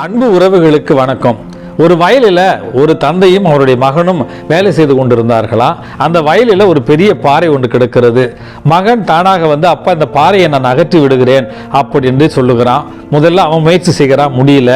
அன்பு உறவுகளுக்கு வணக்கம். ஒரு வயலில் ஒரு தந்தையும் அவருடைய மகனும் வேலை செய்து கொண்டிருந்தார்களாம் அந்த வயலில் ஒரு பெரிய பாறை ஒன்று கிடக்கிறது. மகன் தானாக வந்து அப்பா இந்த பாறையை நான் அகற்றி விடுகிறேன் அப்படி என்று சொல்லுகிறான். முதல்ல அவன் முயற்சி செய்கிறான் முடியல.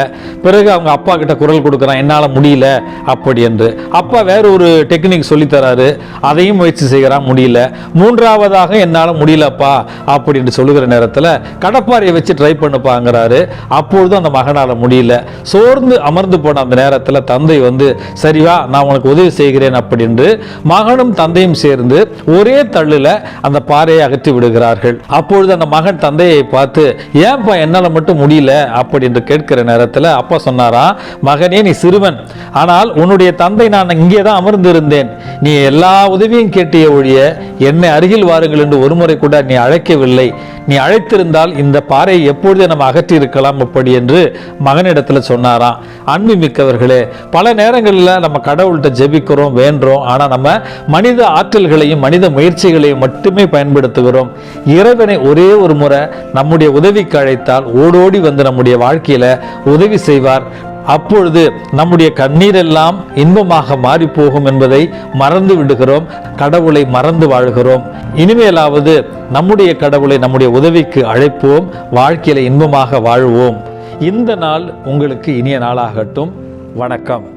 பிறகு அவங்க அப்பா கிட்ட குரல் கொடுக்குறான் என்னால் முடியல அப்படி என்று. அப்பா வேற ஒரு டெக்னிக் சொல்லித்தராரு அதையும் முயற்சி செய்கிறான் முடியல. மூன்றாவதாக என்னால் முடியலப்பா அப்படி என்று சொல்லுகிற நேரத்தில் கடப்பாறையை வச்சு ட்ரை பண்ணுப்பாங்கிறாரு அப்பொழுதும் அந்த மகனால் முடியல. சோர்ந்து அமர்ந்து போன அந்த நேரத்தில் தந்தை வந்து சரிவா நான் உனக்கு உதவி செய்கிறேன் அப்படின்னு மகனும் தந்தையும் சேர்ந்து ஒரே தள்ளில் அந்த பாறையை அகற்றி விடுகிறார்கள். அப்பொழுது அந்த மகன் தந்தையை பார்த்து ஏன்பா என்னால் மட்டும் முடியல? அப்படின்னு கேட்கிற நேரத்தில் அப்பா சொன்னாராம் மகனே நீ சிறுவன். ஆனால் உன்னுடைய தந்தை நான் இங்கே தான் அமர்ந்திருந்தேன். நீ எல்லா உதவியும் கேட்டிய ஒழிய என்னை அருகில் வாருங்கள் என்று ஒருமுறை கூட நீ அழைக்கவில்லை. நீ அழைத்திருந்தால் இந்த பாறையை எப்பொழுது நம்ம அகற்றி இருக்கலாம் அப்படி என்று மகனிடத்தில் சொன்னாராம். அன்பு மிக்கவர் மிக்கவர்களே பல நேரங்களில் நம்ம கடவுள்கிட்ட ஜெபிக்கிறோம் வேண்டுறோம். ஆனால் நம்ம மனித ஆற்றல்களையும் மனித முயற்சிகளையும் மட்டுமே பயன்படுத்துகிறோம். இறைவனை ஒரே ஒரு முறை நம்முடைய உதவிக்கு அழைத்தால் ஓடோடி வந்து நம்முடைய வாழ்க்கையில உதவி செய்வார். அப்பொழுது நம்முடைய கண்ணீரெல்லாம் இன்பமாக மாறி போகும் என்பதை மறந்து விடுகிறோம். கடவுளை மறந்து வாழ்கிறோம். இனிமேலாவது நம்முடைய கடவுளை நம்முடைய உதவிக்கு அழைப்போம். வாழ்க்கையில இன்பமாக வாழ்வோம். இந்த நாள் உங்களுக்கு இனிய நாளாகட்டும். வணக்கம்.